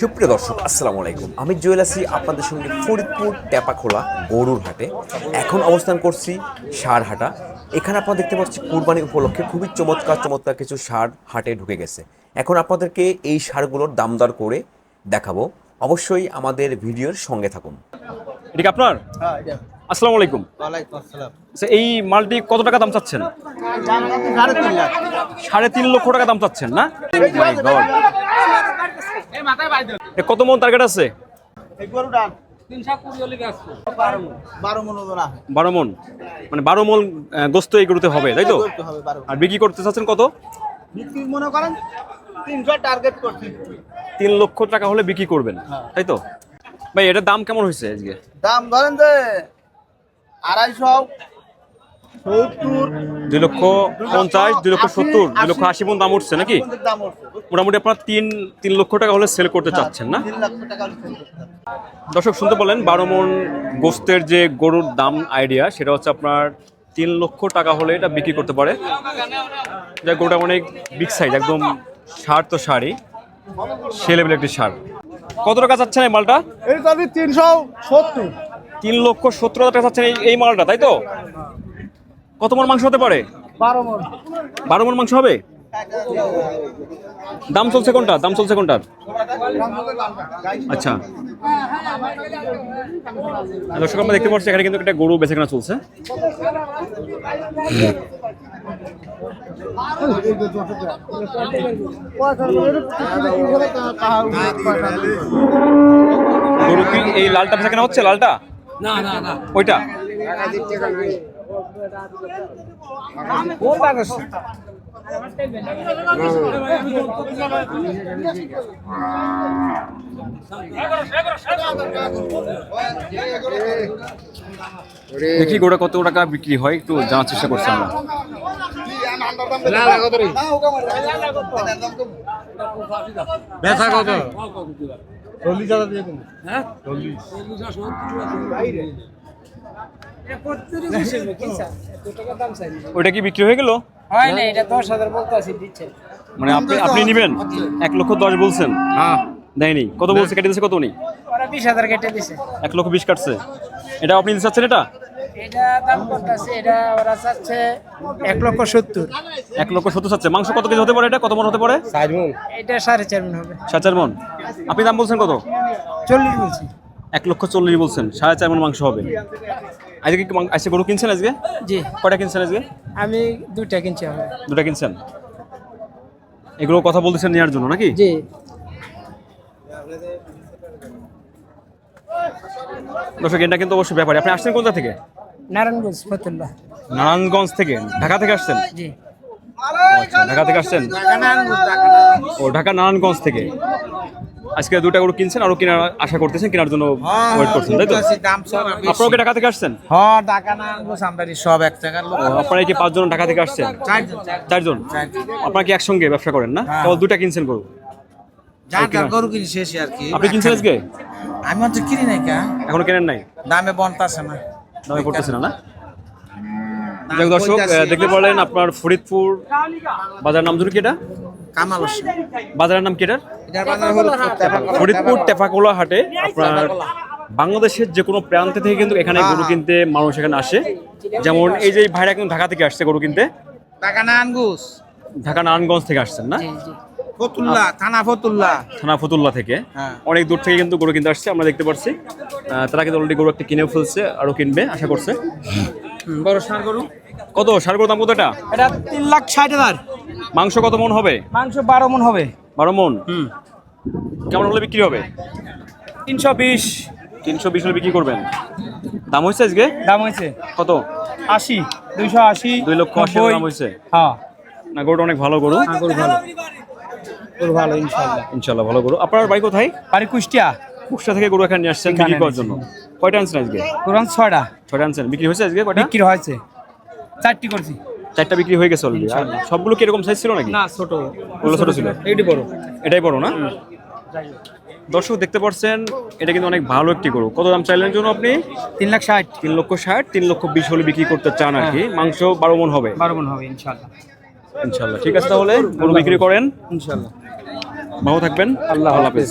সুপ্রিয় দর্শক আসসালামু আলাইকুম। আমি জুয়েল আছি আপনাদের সঙ্গে ফরিদপুর টেপাখোলা গরুর হাটে। এখন অবস্থান করছি সার হাটা এখানে আপনারা দেখতে পাচ্ছি কুরবানি উপলক্ষে খুবই চমৎকার চমৎকার কিছু সার হাটে ঢুকে গেছে। এখন আপনাদেরকে এই সারগুলোর দামদর করে দেখাবো। অবশ্যই আমাদের ভিডিওর সঙ্গে থাকুন। এটা কি আপনার? হ্যাঁ, এটা। আসসালামু আলাইকুম। আচ্ছা, এই মালটি কত টাকা দাম চাচ্ছেন? সাড়ে তিন লক্ষ টাকা দাম চাচ্ছেন না? কত মন টার্গেট আছে? বারো মণ ওজন আছে। বারো মন। মানে বারো মন গোস্ত এই গরুতে হবে তাই তো? করতে হবে বারো। আর বিক্রি করতে চাচ্ছেন কত? মনে করেন তিনশো টার্গেট করছি। তিন লক্ষ টাকা হলে বিক্রি করবেন হ্যাঁ। তাই তো? ভাই এটার দাম কেমন হয়েছে আজকে? দাম ধরেন যে আড়াইশো দুই লক্ষ পঞ্চাশ দুই লক্ষ সত্তর দুই লক্ষ আশি। মন দাম উঠছে নাকি? পর্যন্ত। মোটামুটি আপনার তিন তিন লক্ষ টাকা হলে সেল করতে চাচ্ছেন না। দর্শক শুনতে বলেন বারো মন গোস্তের যে গরুর দাম আইডিয়া সেটা হচ্ছে আপনার তিন লক্ষ টাকা হলে এটা বিক্রি করতে পারে। যা গরুটা অনেক বিগ সাইজ একদম সার তো সারই। সে লেভেল একটি সার। কত টাকা চাচ্ছেন এই মালটা? তিনশো সত্তর। তিন লক্ষ সত্তর হাজার টাকা চাচ্ছেন এই মালটা তাই তো? কত মন মাংস হতে পারে? বারো মন মাংস হবে? দাম চলছে কোনটা? দাম চলছে কোনটার? আচ্ছা। দর্শক আমরা দেখতে পাচ্ছি এখানে কিন্তু একটা গরু বেছে কেনা চলছে। গরু কি এই লালটা বেছে কেনা হচ্ছে লালটা? না না না। ওইটা? দেখি গোটা কত টাকা বিক্রি হয় একটু জানার চেষ্টা করছি আমরা। ব্যথা কত? ওইটা কি বিক্রি হয়ে গেল? হয় না এটা দশ হাজার বলতে আছি দিচ্ছে মানে আপনি আপনি নেবেন? এক লক্ষ দশ বলছেন? হ্যাঁ। দেয়নি। কত বলছে কেটে দিচ্ছে কত উনি? ওরা বিশ হাজার কেটে দিছে। এক লক্ষ বিশ কাটছে। এটা আপনি দিতে চাচ্ছেন এটা? এটা দাম করতেছে এটা ওরা চাচ্ছে এক লক্ষ সত্তর। এক লক্ষ সত্তর চাচ্ছে। মাংস কত কেজি হতে পারে এটা? কত মন হতে পারে? এটা সাড়ে চার মিনিট হবে। সাড়ে চার মন। আপনি দাম বলছেন কত? চল্লিশ বলছি। এক লক্ষ চল্লিশ বলছেন সাড়ে চার মন মাংস হবে। আজকে কি আজকে গরু কিনছেন আজকে? জি। কটা কিনছেন আজকে? আমি দুইটা কিনছি দুটা কিনছেন? এগুলো কথা বলতেছেন নেওয়ার জন্য নাকি? জি। দর্শক এটা কিন্তু অবশ্যই ব্যাপারে। আপনি আসছেন কোথা থেকে? নারায়ণগঞ্জ ফতুল্লাহ নারায়ণগঞ্জ থেকে? ঢাকা থেকে আসছেন? জি। আচ্ছা ঢাকা থেকে আসছেন? ও ঢাকা নারায়ণগঞ্জ থেকে। আজকে দুটা গরু কিনছেন আরও কেনার আশা করতেছেন কেনার জন্য ওয়েট করছেন তাই তো? আপনারা কি ঢাকা থেকে আসছেন? হ্যাঁ টাকা না সামদারি সব এক টাকার লোক। আপনারা কি পাঁচজন ঢাকা থেকে আসছেন? চারজন। চারজন? আপনারা কি একসঙ্গে ব্যবসা করেন না? হ্যাঁ। কেবল দুটা কিনছেন গরু? যার গরু কিনি শেষ আর কি। আপনি কিনছেন আজকে? আমি কিনি নাই কা। এখনও কেনেন নাই? দামে বনতাছে না। দামে পড়তেছে না না? যাক দর্শক দেখতে পারলেন আপনার ফরিদপুর বাজার নাম ধরে কি এটা? কামাল বাজারের নাম কি এটার? ফরিদপুর টেপাকোলা হাটে আপনার বাংলাদেশের যে কোনো প্রান্ত থেকে কিন্তু এখানে গরু কিনতে মানুষ এখানে আসে। যেমন এই যে ভাইরা কিন্তু ঢাকা থেকে আসছে গরু কিনতে। টাকা না আনগুস ঢাকা নারায়ণগঞ্জ থেকে আসছেন না? ফতুল্লা থানা ফতুল্লা। থানা ফতুল্লা থেকে। হ্যাঁ। অনেক দূর থেকে কিন্তু গরু কিনতে আসছে আমরা দেখতে পাচ্ছি তারা কিন্তু অলরেডি গরু একটা কিনেও ফেলছে আরও কিনবে আশা করছে। বড় সার গরু। কত? সার গরুর দাম কত এটা? এটা তিন লাখ ষাট হাজার। মাংস কত মন হবে? মাংস বারো মন হবে। বারো মন? কেমন হলে বিক্রি হবে? তিনশো বিশ। তিনশো বিশ হলে বিক্রি করবেন? দাম হয়েছে আজকে? দাম হয়েছে। কত? আশি দুইশো আশি দুই লক্ষ আশি দাম হয়েছে? হ্যাঁ। না গরুটা অনেক ভালো গরু। গরু ভালো। গরু ভালো ইনশাল্লাহ। ইনশাল্লাহ ভালো গরু। আপনার বাড়ি কোথায়? বাড়ি কুষ্টিয়া। কুষ্টা থেকে গরু এখানে নিয়ে আসছেন বিক্রি করার জন্য। কয়টা আনছেন আজকে? কোরআন ছয়টা। ছয়টা আনছেন। বিক্রি হয়েছে আজকে কয়টা? বিক্রি হয়েছে। চারটি করছি। চারটা বিক্রি হয়ে গেছে অলরেডি সবগুলো কি এরকম সাইজ ছিল নাকি? না ছোট। ওগুলো ছোট ছিল? এটাই বড়। এটাই বড় না? দর্শক দেখতে পাচ্ছেন এটা কিন্তু অনেক ভালো একটি গরু। কত দাম চাইলেন জন্য আপনি? তিন লাখ ষাট। তিন লক্ষ ষাট তিন লক্ষ বিশ হলে বিক্রি করতে চান আর কি। মাংস বারো মন হবে। বারো মন হবে ইনশাল্লাহ ইনশাল্লাহ ঠিক আছে তাহলে গরু বিক্রি করেন। ইনশাল্লাহ ভালো থাকবেন। আল্লাহ হাফেজ।